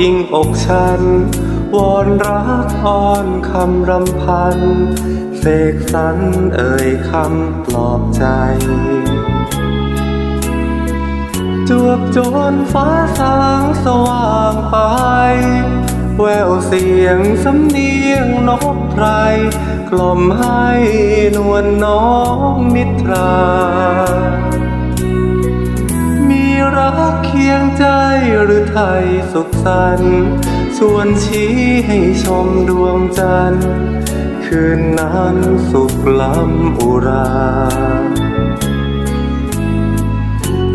อิงอกฉัน วอนรักอ้อนคำรำพัน เสกสรรเอ่ยคำปลอบใจ จวบจนฟ้าสางสว่างไป แววเสียงสำเนียงนกไพรกล่อมให้นวลน้องนิทรา ยสุขสันต์ชวนชี้ให้ชมดวงจันทร์คืนนั้นสุขล้ำอุรา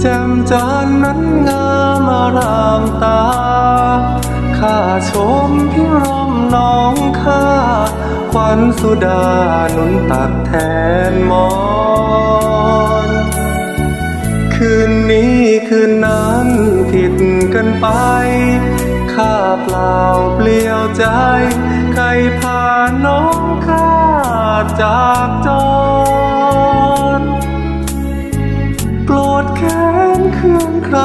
แจ่มจันทร์นั้นงามอารามตา ข้าชมพิรมน้องข้า ควันสุดาหนุนตักแทนมอนคืนนี้คืนนั้น กันไป ข้าเปล่าเปลี่ยวใจ ใครพาน้องข้าจากจรโกรธแค้นเครื่องใคร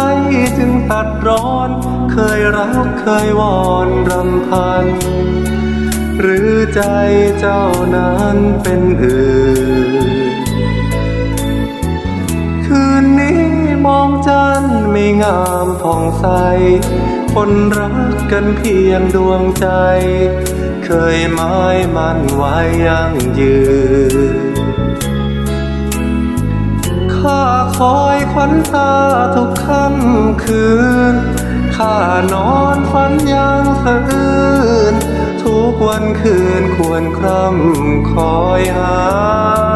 จึงตัดร้อน เคยรักเคยวอนรำพัน หรือใจเจ้านั้นเป็นอื่น องจันทร์ไม่งามผ่องใส คนรักกันเพียงดวงใจ เคยหมายมันไว้ยั่งยืนข้าคอยควันตาทุกค่ำคืน ข้านอนฝันยังสะอื้นทุกวันคืนควรคร่ำคอยหา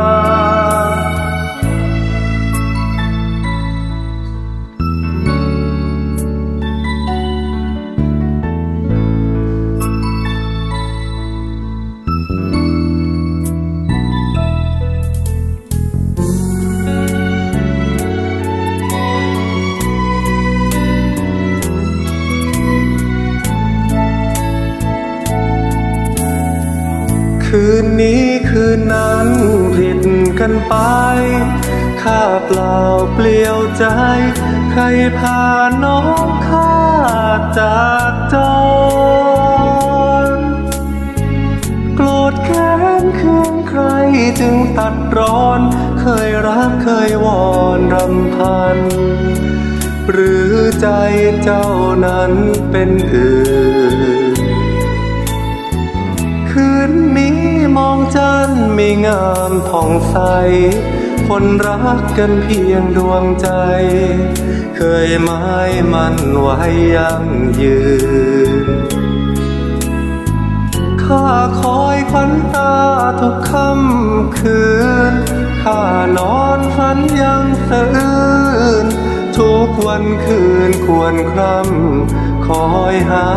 นี้คืนนั้นผิดกันไปข้าเปล่าเปลี่ยวใจ ใครพาน้องข้าจากจรโกรธแค้นเคืองใครจึงตัดร้อน เคยรักเคยวอนรำพัน หรือใจเจ้านั้นเป็นอื่น ไม่งามผ่องใส คนรักกันเพียงดวงใจ เคยหมายมันไว้ยั่งยืน ข้าคอยควันตาทุกค่ำคืน ข้านอนฝันยังสะอื้นทุกวันคืนควรคร่ำคอยหา